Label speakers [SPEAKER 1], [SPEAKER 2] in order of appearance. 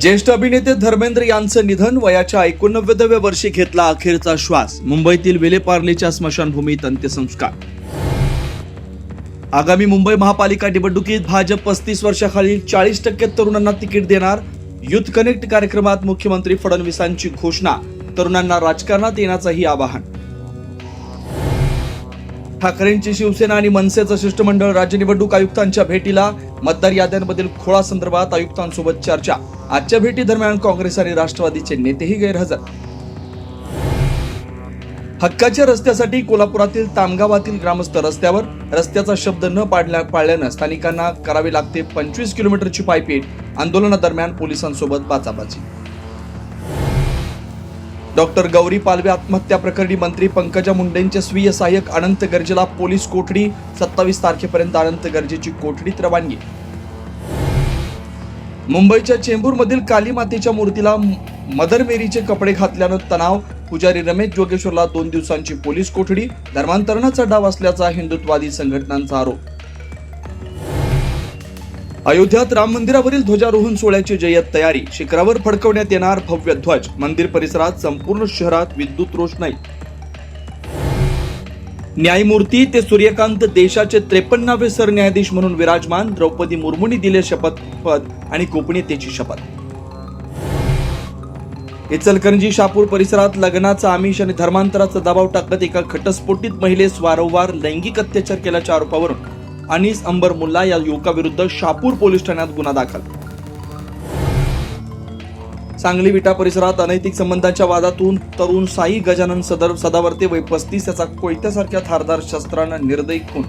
[SPEAKER 1] ज्येष्ठ अभिनेते धर्मेंद्र यांचं निधन वयाच्या एकोणनव्वदव्या वर्षी घेतला अखेरचा श्वास. मुंबईतील विलेपार्लेच्या स्मशानभूमीत अंत्यसंस्कार. आगामी मुंबई महापालिका निवडणुकीत भाजप पस्तीस वर्षाखालील चाळीस टक्के तरुणांना तिकीट देणार. युथ कनेक्ट कार्यक्रमात मुख्यमंत्री फडणवीसांची घोषणा. तरुणांना राजकारणात येण्याचंही आवाहन. ठाकरेंची शिवसेना आणि मनसेचं शिष्टमंडळ राज्य निवडणूक आयुक्तांच्या भेटीला मतदार याद्यांमधील खोळा संदर्भात आयुक्तांसोबत चर्चा. आजच्या भेटी दरम्यान काँग्रेस आणि राष्ट्रवादीचे नेतेही गैरहजर. हक्काच्या रस्त्यासाठी कोल्हापुरातील तामगावातील ग्रामस्थ रस्त्यावर रस्त्याचा शब्द न पाडल्या पाळल्यानं स्थानिकांना करावी लागते पंचवीस किलोमीटरची पायपीट. आंदोलनादरम्यान पोलिसांसोबत बाचाबाची. डॉक्टर गौरी पालवे आत्महत्या प्रकरणी मंत्री पंकजा मुंडेंचे स्वीय सहाय्यक अनंत गर्जेला पोलीस कोठडी सत्तावीस तारखेपर्यंत अनंत गर्जेची कोठडीत रवानगी मुंबईच्या चेंबूरमधील काली मातेच्या मूर्तीला मदर मेरीचे कपडे घातल्यानं तणाव पुजारी रमेश जोगेश्वरला दोन दिवसांची पोलीस कोठडी धर्मांतरणाचा डाव असल्याचा हिंदुत्वादी संघटनांचा आरोप. अयोध्यात राम मंदिरावरील ध्वजारोहण सोहळ्याची जय्यत तयारी. शिखरावर फडकवण्यात येणार भव्य ध्वज. मंदिर परिसरात संपूर्ण शहरात विद्युत रोषणाई. न्यायमूर्ती ते सूर्यकांत देशाचे त्रेपन्नावे सरन्यायाधीश म्हणून विराजमान द्रौपदी मुर्मूंनी दिले शपथपद आणि गोपनीयतेची शपथ. इचलकरंजी शापूर परिसरात लग्नाचा आमिष आणि धर्मांतराचा दबाव टाकत एका घटस्फोटित महिलेस वारंवार लैंगिक अत्याचार केल्याच्या आरोपावरून अनिस अंबर मुल्ला या युवकाविरुद्ध शापूर पोलीस ठाण्यात गुन्हा दाखल. सांगली विटा परिसरात अनैतिक संबंधांच्या वादातून तरुण साई गजानन सदर सदावर्ते वय पस्तीस याचा कोयत्यासारख्या थारदार शस्त्रानं निर्दयी खून.